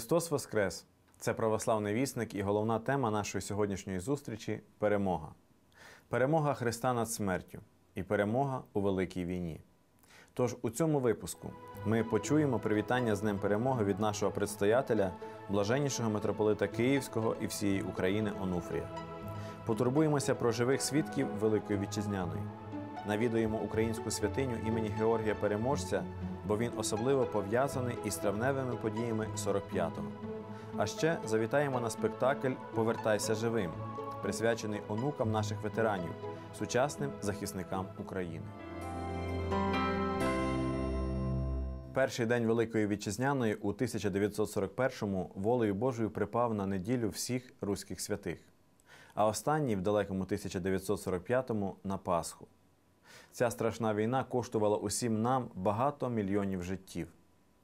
Христос Воскрес! Це православний вісник і головна тема нашої сьогоднішньої зустрічі перемога. Перемога Христа над смертю і перемога у великій війні. Тож у цьому випуску ми почуємо привітання з Днем Перемоги від нашого предстоятеля, блаженнішого митрополита Київського і всієї України Онуфрія. Потурбуємося про живих свідків Великої Вітчизняної. Навідуємо українську святиню імені Георгія Переможця, бо він особливо пов'язаний із травневими подіями 45-го. А ще завітаємо на спектакль Повертайся живим, присвячений онукам наших ветеранів, сучасним захисникам України. Перший день Великої Вітчизняної у 1941-му волею Божою припав на неділю всіх руських святих, а останній в далекому 1945-му на Пасху. Ця страшна війна коштувала усім нам багато мільйонів життів,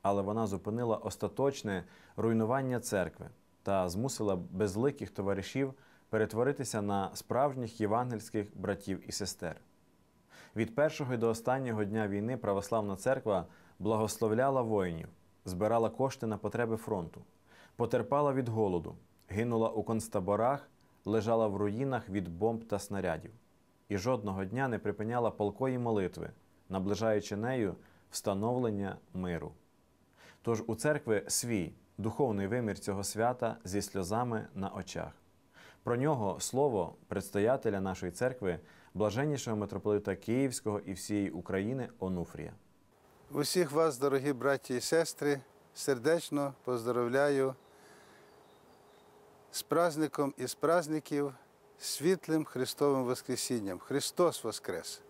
але вона зупинила остаточне руйнування церкви та змусила безликих товаришів перетворитися на справжніх євангельських братів і сестер. Від першого до останнього дня війни православна церква благословляла воїнів, збирала кошти на потреби фронту, потерпала від голоду, гинула у концтаборах, лежала в руїнах від бомб та снарядів і жодного дня не припиняла полкої молитви, наближаючи нею встановлення миру. Тож у церкви свій духовний вимір цього свята зі сльозами на очах. Про нього слово предстоятеля нашої церкви, блаженнішого митрополита Київського і всієї України Онуфрія. Усіх вас, дорогі браті і сестри, сердечно поздоровляю з праздником із праздників, світлим Христовим Воскресінням. Христос Воскрес!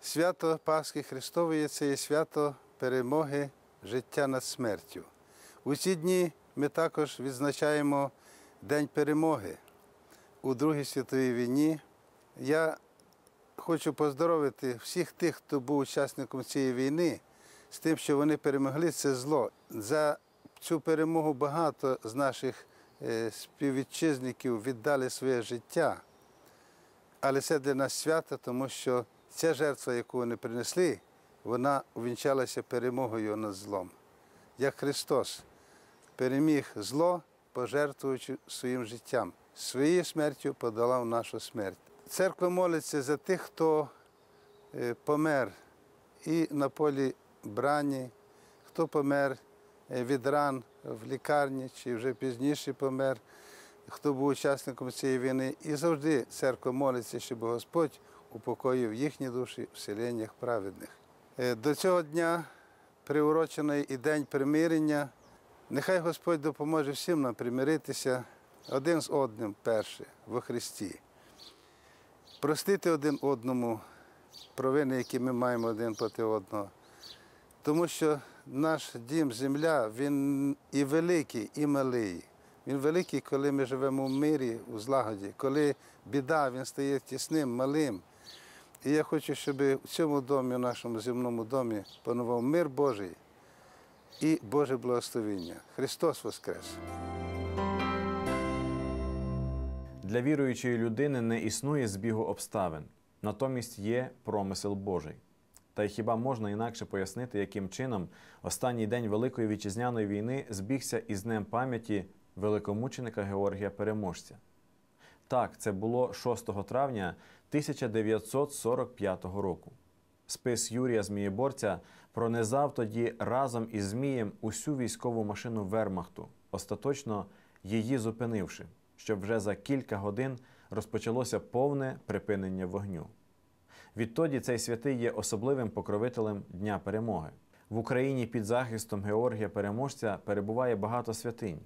Свято Пасхи Христової це є свято перемоги життя над смертю. У ці дні ми також відзначаємо День перемоги у Другій світовій війні. Я хочу поздоровити всіх тих, хто був учасником цієї війни, з тим, що вони перемогли це зло. За цю перемогу багато з наших співвітчизників віддали своє життя. Але це для нас свято, тому що ця жертва, яку вони принесли, вона увінчалася перемогою над злом. Як Христос переміг зло, пожертвуючи своїм життям, своєю смертю подолав нашу смерть. Церква молиться за тих, хто е, помер і на полі брані, хто помер е, від ран в лікарні чи вже пізніше помер, хто був учасником цієї війни. І завжди церква молиться, щоб Господь упокоїв їхні душі в селеннях праведних. Е, До цього дня приурочений і день примирення. Нехай Господь допоможе всім нам примиритися один з одним перше во Христі. Простити один одному провини, які ми маємо один проти одного. Тому що наш дім, земля, він і великий, і малий. Він великий, коли ми живемо в мирі, у злагоді, коли біда, він стає тісним, малим. І я хочу, щоб у цьому домі, у нашому земному домі, панував мир Божий і Боже благословіння. Христос Воскрес! Для віруючої людини не існує збігу обставин, натомість є промисел Божий. Та й хіба можна інакше пояснити, яким чином останній день Великої вітчизняної війни збігся із днем пам'яті великомученика Георгія Переможця? Так, це було 6 травня 1945 року. Спис Юрія Змієборця пронизав тоді разом із Змієм усю військову машину Вермахту, остаточно її зупинивши, щоб вже за кілька годин розпочалося повне припинення вогню. Відтоді цей святий є особливим покровителем Дня Перемоги. В Україні під захистом Георгія Переможця перебуває багато святинь.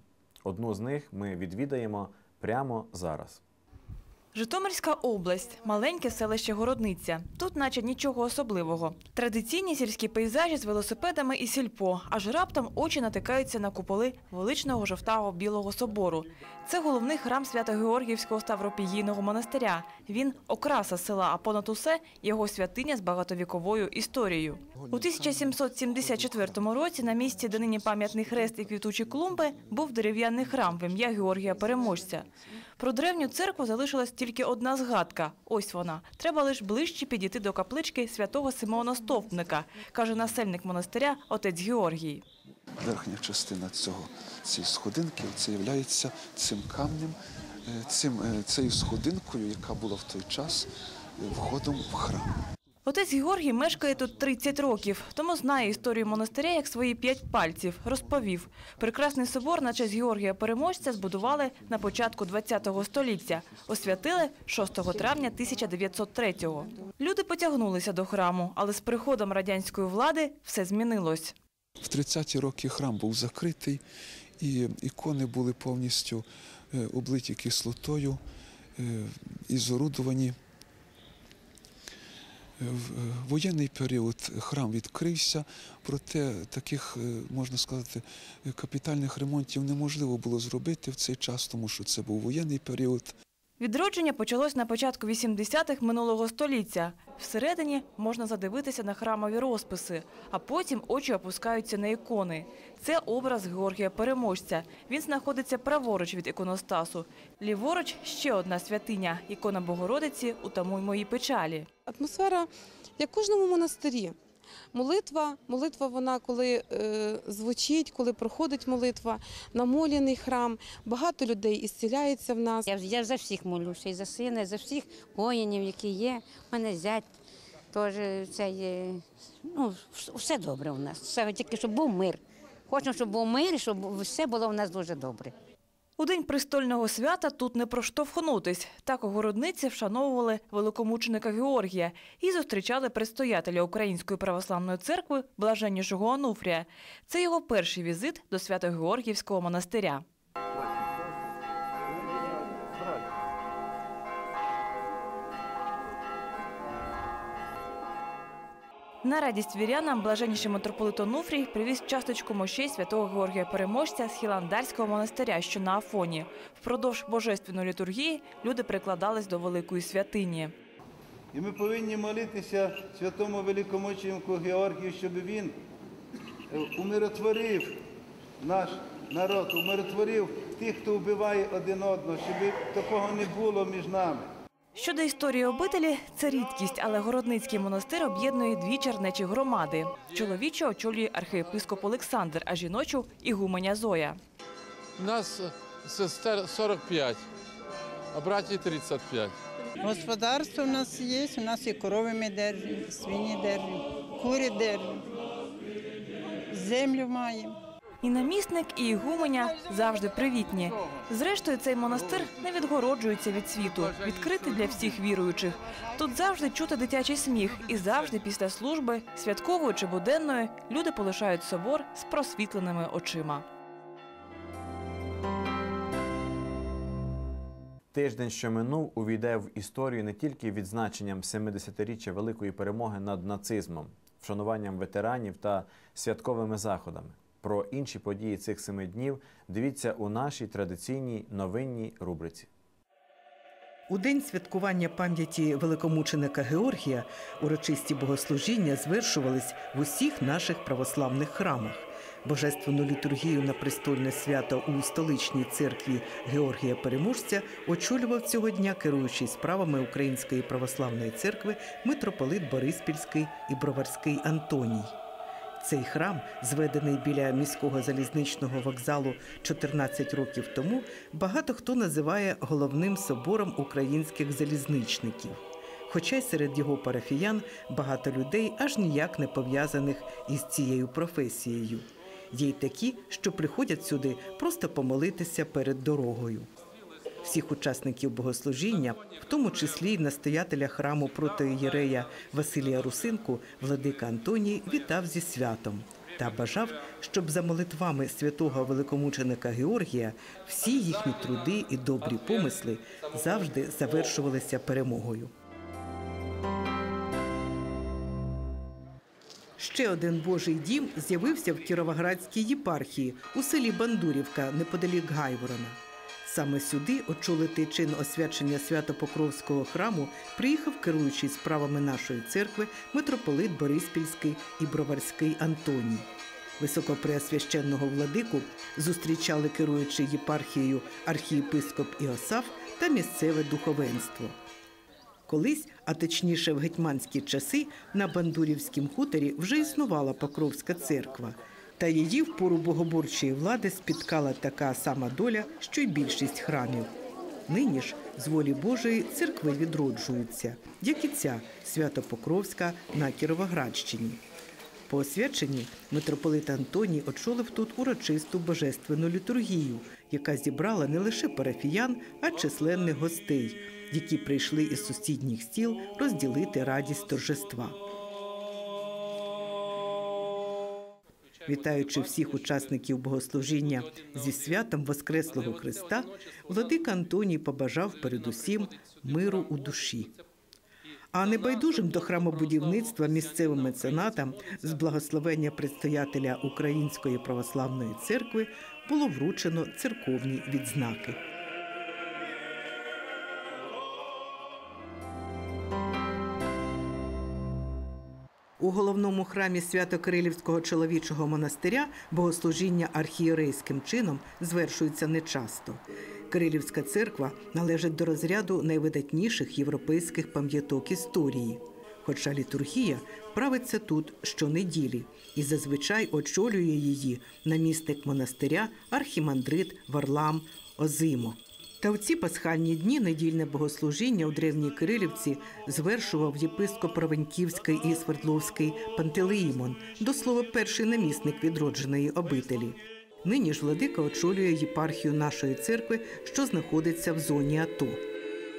Одну з них ми відвідаємо прямо зараз. Житомирська область, маленьке селище Городниця. Тут, наче нічого особливого. Традиційні сільські пейзажі з велосипедами і сільпо, аж раптом очі натикаються на куполи величного жовтого білого собору. Це головний храм Свято-Георгіївського Ставропігійного монастиря. Він окраса села, а понад усе його святиня з багатовіковою історією. У 1774 році на місці, де нині пам'ятний хрест і квітучі клумби, був дерев'яний храм в ім'я Георгія Переможця. Про древню церкву залишилась тільки одна згадка. Ось вона. Треба лише ближче підійти до каплички святого Симеона Стовпника, каже насельник монастиря отець Георгій. верхня частина цього цієї сходинки, це є цим камнем, е, цим, е, цією сходинкою, яка була в той час е, входом в храм. Отець Георгій мешкає тут 30 років, тому знає історію монастиря як свої п'ять пальців. Розповів, прекрасний собор на честь Георгія Переможця збудували на початку ХХ століття. Освятили 6 травня 1903-го. Люди потягнулися до храму, але з приходом радянської влади все змінилось. В 30-ті роки храм був закритий, і ікони були повністю е, облиті кислотою е, і зорудовані. В е, воєнний період храм відкрився, проте таких, е, можна сказати, капітальних ремонтів неможливо було зробити в цей час, тому що це був воєнний період. Відродження почалось на початку 80-х минулого століття. Всередині можна задивитися на храмові розписи, а потім очі опускаються на ікони. Це образ Георгія Переможця. Він знаходиться праворуч від іконостасу. Ліворуч ще одна святиня – ікона Богородиці «Утамуй мої печалі». Атмосфера, як в кожному монастирі. Молитва, молитва, вона коли е, звучить, коли проходить молитва, намоляний храм, багато людей ісціляється в нас. Я, я за всіх молюся, і за сина, і за всіх воїнів, які є. У мене зять теж це є. Ну, все добре у нас. Все тільки щоб був мир. Хочемо, щоб був мир, щоб все було у нас дуже добре. У день престольного свята тут не проштовхнутись. Так городниці вшановували великомученика Георгія і зустрічали предстоятеля Української православної церкви блаженнішого Ануфрія. Це його перший візит до Свято-Георгіївського монастиря. На радість вірянам блаженніший митрополит Онуфрій привіз часточку мощей святого Георгія Переможця з Хіландарського монастиря, що на Афоні. Впродовж божественної літургії люди прикладались до великої святині. І ми повинні молитися святому великомученику Георгію, щоб він е, умиротворив наш народ, умиротворив тих, хто вбиває один одного, щоб такого не було між нами. Щодо історії обителі, це рідкість, але Городницький монастир об'єднує дві чернечі громади. Чоловічу очолює архієпископ Олександр, а жіночу – ігуменя Зоя. У нас сестер 45, а братів 35. Господарство у нас є, у нас і корови ми держимо, свині держимо, кури держимо, землю маємо. І намісник, і ігуменя завжди привітні. Зрештою, цей монастир не відгороджується від світу, відкритий для всіх віруючих. Тут завжди чути дитячий сміх, і завжди після служби, святкової чи буденної, люди полишають собор з просвітленими очима. Тиждень, що минув, увійде в історію не тільки відзначенням 70-річчя великої перемоги над нацизмом, вшануванням ветеранів та святковими заходами. Про інші події цих семи днів дивіться у нашій традиційній новинній рубриці. У день святкування пам'яті великомученика Георгія урочисті богослужіння звершувались в усіх наших православних храмах. Божественну літургію на престольне свято у столичній церкві Георгія Переможця очолював цього дня керуючий справами Української православної церкви митрополит Бориспільський і Броварський Антоній. Цей храм, зведений біля міського залізничного вокзалу 14 років тому, багато хто називає головним собором українських залізничників. Хоча й серед його парафіян багато людей аж ніяк не пов'язаних із цією професією. Є й такі, що приходять сюди просто помолитися перед дорогою. Всіх учасників богослужіння, в тому числі й настоятеля храму протоієрея Василія Русинку, владика Антоній вітав зі святом та бажав, щоб за молитвами святого великомученика Георгія всі їхні труди і добрі помисли завжди завершувалися перемогою. Ще один Божий дім з'явився в Кіровоградській єпархії у селі Бандурівка неподалік Гайворона. Саме сюди очолити чин освячення Свято-Покровського храму приїхав керуючий справами нашої церкви митрополит Бориспільський і Броварський Антоній. Високопреосвященного владику зустрічали керуючий єпархією архієпископ Іосаф та місцеве духовенство. Колись, а точніше в гетьманські часи, на Бандурівськім хуторі вже існувала Покровська церква. Та її в пору богоборчої влади спіткала така сама доля, що й більшість храмів. Нині ж з волі Божої церкви відроджуються, як і ця Свято-Покровська на Кіровоградщині. По освяченні митрополит Антоній очолив тут урочисту божественну літургію, яка зібрала не лише парафіян, а численних гостей, які прийшли із сусідніх стіл розділити радість торжества. Вітаючи всіх учасників богослужіння зі святом Воскреслого Христа, владик Антоній побажав передусім миру у душі. А небайдужим до храмобудівництва місцевим меценатам з благословення предстоятеля Української православної церкви було вручено церковні відзнаки. У головному храмі Свято-Кирилівського чоловічого монастиря богослужіння архієрейським чином звершується нечасто. Кирилівська церква належить до розряду найвидатніших європейських пам'яток історії. Хоча літургія правиться тут щонеділі і зазвичай очолює її намісник монастиря архімандрит Варлам Озимо. Та в ці пасхальні дні недільне богослужіння у древній Кирилівці звершував єпископ Ровеньківський і Свердловський Пантелеїмон, до слова, перший намісник відродженої обителі. Нині ж владика очолює єпархію нашої церкви, що знаходиться в зоні АТО.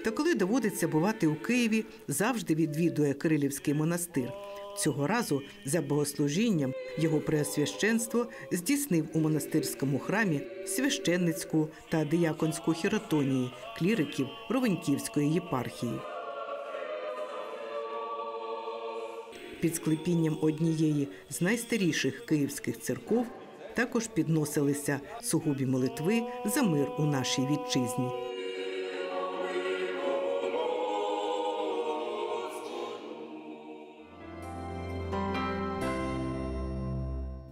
Та коли доводиться бувати у Києві, завжди відвідує Кирилівський монастир. Цього разу за богослужінням його преосвященство здійснив у монастирському храмі священницьку та дияконську хіротонії кліриків Ровеньківської єпархії. Під склепінням однієї з найстаріших київських церков також підносилися сугубі молитви за мир у нашій вітчизні.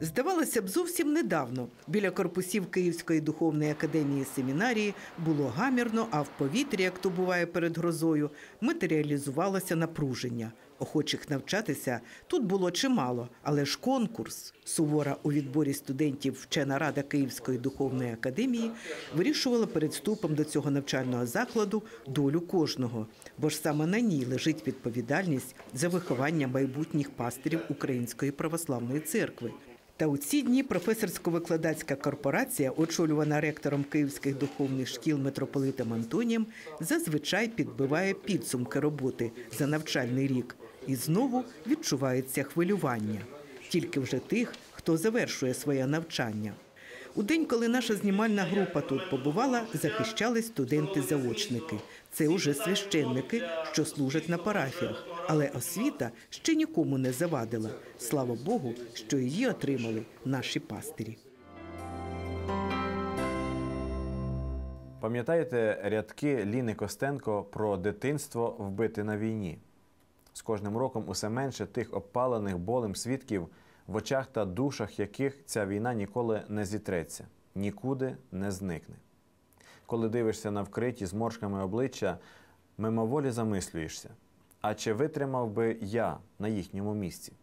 Здавалося б, зовсім недавно біля корпусів Київської духовної академії семінарії було гамірно, а в повітрі, як то буває перед грозою, матеріалізувалося напруження. Охочих навчатися тут було чимало, але ж конкурс, сувора у відборі студентів вчена рада Київської духовної академії, вирішувала перед вступом до цього навчального закладу долю кожного, бо ж саме на ній лежить відповідальність за виховання майбутніх пастирів Української православної церкви. Та у ці дні професорсько-викладацька корпорація, очолювана ректором київських духовних шкіл митрополитом Антонієм, зазвичай підбиває підсумки роботи за навчальний рік. І знову відчувається хвилювання. Тільки вже тих, хто завершує своє навчання. У день, коли наша знімальна група тут побувала, захищали студенти-заочники. Це уже священники, що служать на парафіях. Але освіта ще нікому не завадила. Слава Богу, що її отримали наші пастирі. Пам'ятаєте рядки Ліни Костенко про дитинство вбите на війні? З кожним роком усе менше тих обпалених болем свідків, в очах та душах яких ця війна ніколи не зітреться, нікуди не зникне. Коли дивишся на вкриті зморшками обличчя, мимоволі замислюєшся, а чи витримав би я на їхньому місці?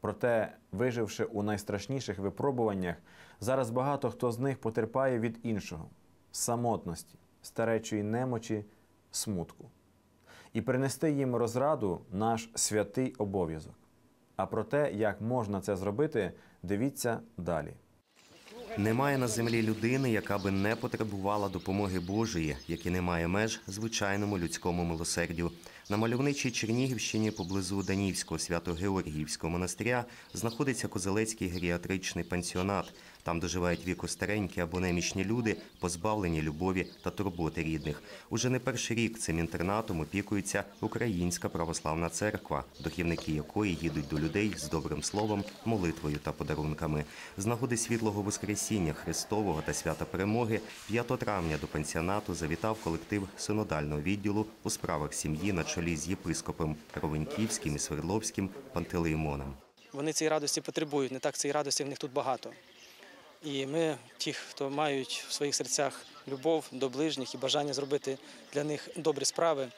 Проте, виживши у найстрашніших випробуваннях, зараз багато хто з них потерпає від іншого самотності, старечої немочі, смутку. І принести їм розраду наш святий обов'язок. А про те, як можна це зробити, дивіться далі. Немає на землі людини, яка би не потребувала допомоги Божої, як і немає меж звичайному людському милосердю. На мальовничій Чернігівщині поблизу Данівського свято-Георгіївського монастиря знаходиться Козелецький геріатричний пансіонат. Там доживають віку старенькі або немічні люди, позбавлені любові та турботи рідних. Уже не перший рік цим інтернатом опікується Українська православна церква, дохівники якої їдуть до людей з добрим словом, молитвою та подарунками. З нагоди світлого Воскресіння Христового та свята перемоги 5 травня до пансіонату завітав колектив синодального відділу у справах сім'ї на чолі з єпископом Ровеньківським і Свердловським Пантелеймоном. Вони цієї радості потребують, не так цієї радості в них тут багато. І ми, ті, хто мають в своїх серцях любов до ближніх і бажання зробити для них добрі справи,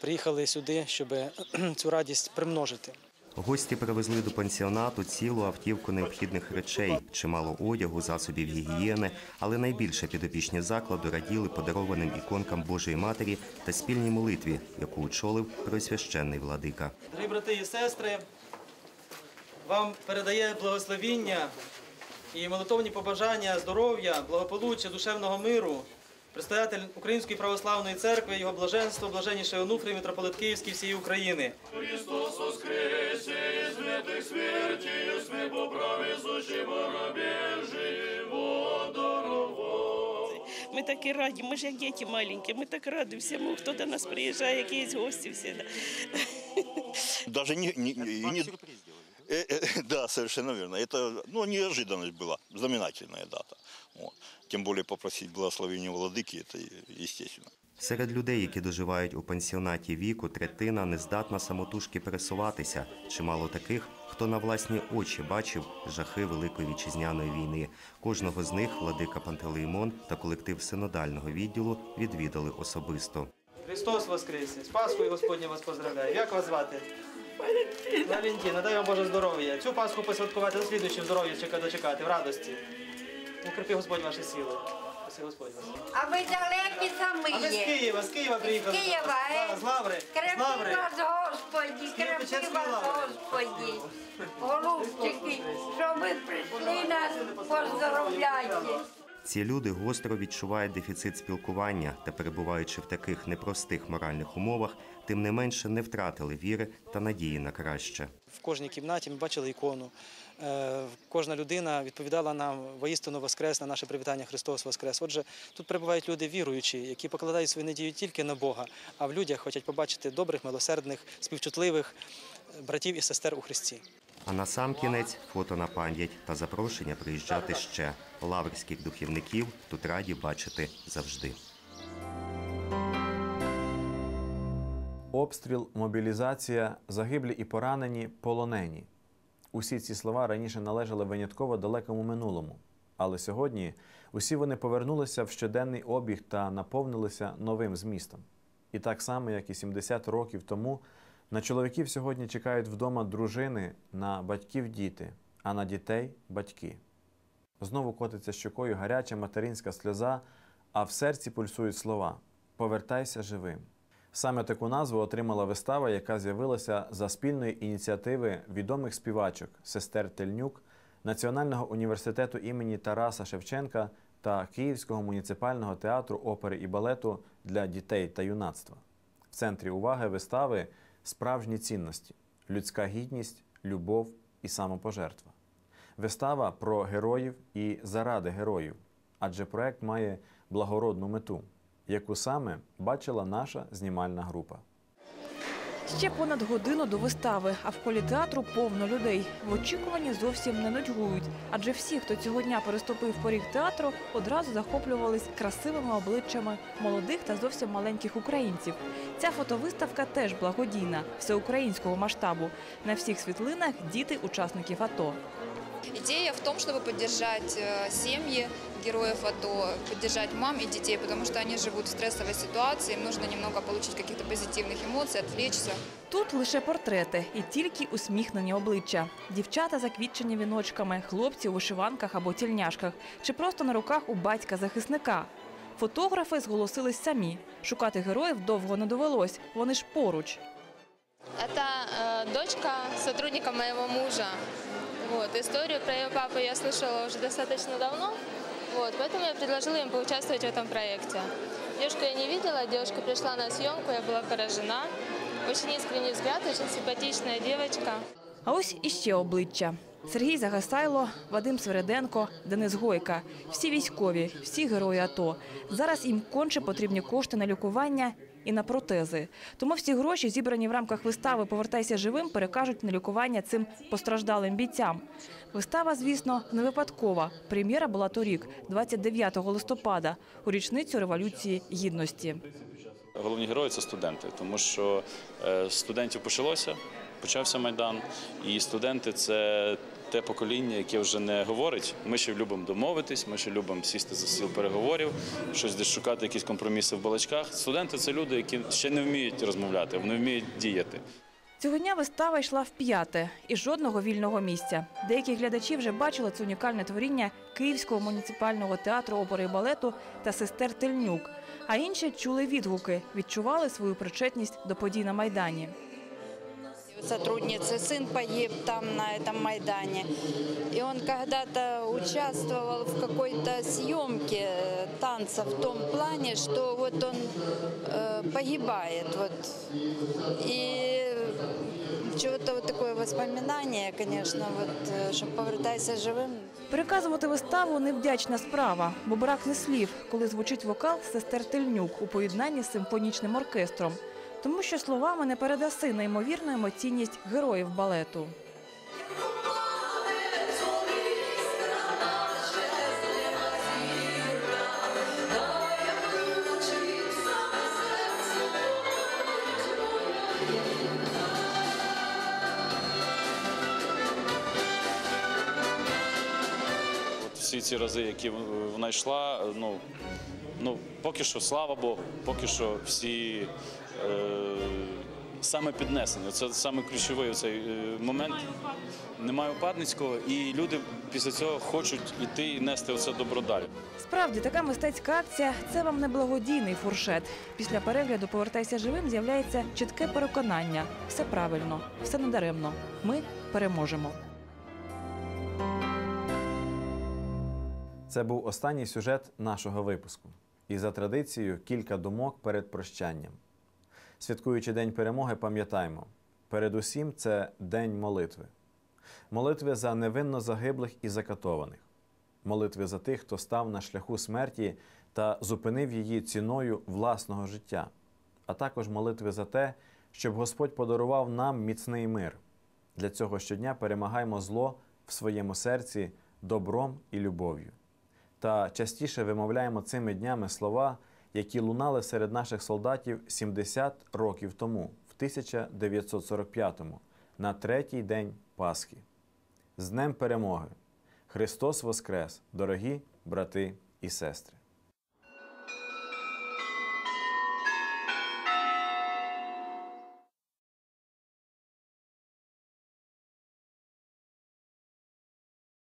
приїхали сюди, щоб цю радість примножити. Гості привезли до пансіонату цілу автівку необхідних речей, чимало одягу, засобів гігієни, але найбільше підопічні закладу раділи подарованим іконкам Божої Матері та спільній молитві, яку очолив Преосвященний владика. Дорогі брати і сестри, вам передає благословіння і молитовні побажання здоров'я, благополуччя, душевного миру. Предстоятель Української православної церкви, його блаженство, блаженніший Онуфрій, митрополит Київський всієї України. Ми такі раді, ми ж як діти маленькі, ми так раді всьому, хто до нас приїжджає, якісь гості всі. Даже не... не, не, не- Э, э, да, совершенно верно. Это ну, неожиданность была, знаменательная дата. Вот. Тем более попросить благословения владыки, это естественно. Серед людей, які доживають у пансіонаті віку, третина не здатна самотужки пересуватися. Чимало таких, хто на власні очі бачив жахи Великої вітчизняної війни. Кожного з них владика Пантелеймон та колектив синодального відділу відвідали особисто. Христос Воскресе! З Пасхою Господня вас поздравляю. Як вас звати? Валентина. Валентина, дай вам Боже здоров'я. Цю Пасху посвяткувати на слідуючу здоров'я чека дочекати, в радості. Укріпи Господь ваші сили. Спаси Господь вас. А ви далекі самі А ми з є. Києва, з Києва приїхали. З Києва, Да, е? з Лаври. З Крепи Лаври. вас, Господі, крепи вас, лаври. Господі. Голубчики, що ви прийшли нас поздоровляйте. Ці люди гостро відчувають дефіцит спілкування та, перебуваючи в таких непростих моральних умовах, тим не менше не втратили віри та надії на краще. В кожній кімнаті ми бачили ікону. Е, Кожна людина відповідала нам воістину Воскрес на наше привітання Христос Воскрес. Отже, тут перебувають люди віруючі, які покладають свою надію тільки на Бога, а в людях хочуть побачити добрих, милосердних, співчутливих е, братів і сестер у Христі. А на сам кінець фото на пам'ять та запрошення приїжджати ще. Лаврських духівників тут раді бачити завжди. Обстріл, мобілізація, загиблі і поранені, полонені. Усі ці слова раніше належали винятково далекому минулому. Але сьогодні усі вони повернулися в щоденний обіг та наповнилися новим змістом. І так само, як і 70 років тому, на чоловіків сьогодні чекають вдома дружини, на батьків діти, а на дітей батьки. Знову котиться щокою гаряча материнська сльоза, а в серці пульсують слова Повертайся живим. Саме таку назву отримала вистава, яка з'явилася за спільної ініціативи відомих співачок сестер Тельнюк, Національного університету імені Тараса Шевченка та Київського муніципального театру опери і балету для дітей та юнацтва. В центрі уваги вистави справжні цінності, людська гідність, любов і самопожертва. Вистава про героїв і заради героїв, адже проект має благородну мету, яку саме бачила наша знімальна група. Ще понад годину до вистави, а в колі театру повно людей. В очікуванні зовсім не нудьгують, адже всі, хто цього дня переступив поріг театру, одразу захоплювались красивими обличчями молодих та зовсім маленьких українців. Ця фотовиставка теж благодійна, всеукраїнського масштабу. На всіх світлинах діти учасників АТО. Идея в том, чтобы поддержать э, семьи героев АТО, поддержать мам и детей, потому что они живут в стрессовой ситуации, им нужно немного получить каких-то позитивных эмоций, отвлечься. Тут лише портрети і тільки усміхнені обличчя. Дівчата заквітчені віночками, хлопці у вишиванках або тільняшках, чи просто на руках у батька-захисника. Фотографи зголосились самі. Шукати героїв довго не довелось, вони ж поруч. Это э, дочка сотрудника моего мужа. Вот, историю про ее папу я слышала уже достаточно давно, вот, поэтому я предложила им поучаствовать в этом проекте. Девушку я не видела, девушка пришла на съемку, я была поражена. Очень искренний взгляд, очень симпатичная девочка. А ось іще обличчя. Сергій Загасайло, Вадим Свереденко, Денис Гойка. Всі військові, всі герої АТО. Зараз їм конче потрібні кошти на лікування і на протези. Тому всі гроші, зібрані в рамках вистави Повертайся живим, перекажуть на лікування цим постраждалим бійцям. Вистава, звісно, не випадкова. Прем'єра була торік, 29 листопада, у річницю Революції Гідності. Головні герої це студенти, тому що е, студентів почалося, почався майдан, і студенти це те покоління, яке вже не говорить. Ми ще любимо домовитись, ми ще любимо сісти за стіл переговорів, щось десь шукати якісь компроміси в балачках. Студенти це люди, які ще не вміють розмовляти, вони вміють діяти. Цього дня вистава йшла вп'яте і жодного вільного місця. Деякі глядачі вже бачили це унікальне творіння Київського муніципального театру опери і балету та сестер Тельнюк, а інші чули відгуки, відчували свою причетність до подій на майдані сотрудницы, сын погиб там на этом Майдане. И он когда-то участвовал в какой-то съемке э, танца в том плане, что вот он э, погибает. Вот. И чего-то вот такое воспоминание, конечно, вот, э, что повертайся живым. Переказувати виставу невдячна справа, бо бракне слів, коли звучить вокал сестер Тельнюк у поєднанні з симфонічним оркестром. Тому що словами не передаси неймовірну емоційність героїв балету. Всі ці рази, які вона йшла, ну, ну поки що, слава Богу, поки що всі саме піднесені. Це саме ключовий цей е, момент. Немає упадницького, і люди після цього хочуть іти і нести оце добро далі. Справді, така мистецька акція це вам не благодійний фуршет. Після перегляду Повертайся живим з'являється чітке переконання. Все правильно, все недаремно. Ми переможемо. Це був останній сюжет нашого випуску. І за традицією кілька думок перед прощанням. Святкуючи День перемоги, пам'ятаємо: передусім це день молитви. Молитви за невинно загиблих і закатованих, молитви за тих, хто став на шляху смерті та зупинив її ціною власного життя, а також молитви за те, щоб Господь подарував нам міцний мир. Для цього щодня перемагаємо зло в своєму серці добром і любов'ю. Та частіше вимовляємо цими днями слова, які лунали серед наших солдатів 70 років тому, в 1945-му, на третій день Пасхи. З Днем Перемоги! Христос Воскрес, дорогі брати і сестри!